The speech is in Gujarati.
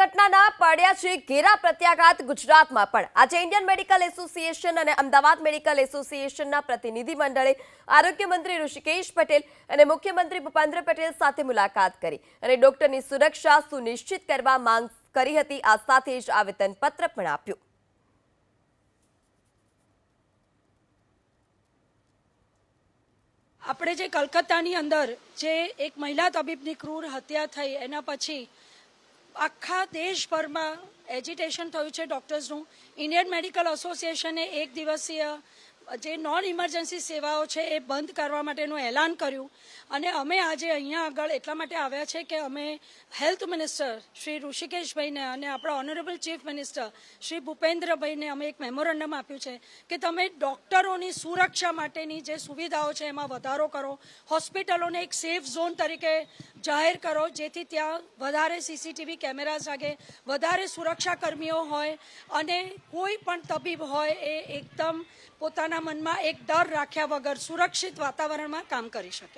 ઘટનાના પડ્યા છે ઘેરા પ્રત્યાઘાત ગુજરાતમાં પણ. આજે ઇન્ડિયન મેડિકલ એસોસિએશન અને અમદાવાદ મેડિકલ એસોસિએશનના પ્રતિનિધિ મંડળે આરોગ્ય મંત્રી ઋષિકેશ પટેલ અને મુખ્યમંત્રી ભૂપેન્દ્ર પટેલ સાથે મુલાકાત કરી અને ડોક્ટરની સુરક્ષા સુનિશ્ચિત કરવા માંગ કરી હતી. આ સાથે જ આવેદનપત્ર પણ આપ્યું. આપણે જે કલકત્તાની અંદર જે એક મહિલા તબીબની ક્રૂર હત્યા થઈ, એના પછી આખા દેશભરમાં એજિટેશન થયું છે ડૉક્ટર્સનું ઇન્ડિયન મેડિકલ એસોસિએશને એક દિવસીય જે નોન ઇમરજન્સી સેવાઓ છે એ બંધ કરવા માટેનું એલાન કર્યું. અને અમે આજે અહીંયા આગળ એટલા માટે આવ્યા છે કે અમે હેલ્થ મિનિસ્ટર શ્રી ઋષિકેશભાઈને અને આપણા ઓનરેબલ ચીફ મિનિસ્ટર શ્રી ભૂપેન્દ્રભાઈને અમે એક મેમોરેન્ડમ આપ્યું છે કે તમે ડૉક્ટરોની સુરક્ષા માટેની જે સુવિધાઓ છે એમાં વધારો કરો. હોસ્પિટલોને એક સેફ ઝોન તરીકે જાહેર કરો, જેથી ત્યાં વધારે સીસીટીવી કેમેરાઝ લાગે, વધારે સુરક્ષા કર્મીઓ હોય, અને કોઈ પણ તબીબ હોય એ એકદમ પોતાના મનમાં એક ડર રાખ્યા વગર સુરક્ષિત વાતાવરણમાં કામ કરી શકે.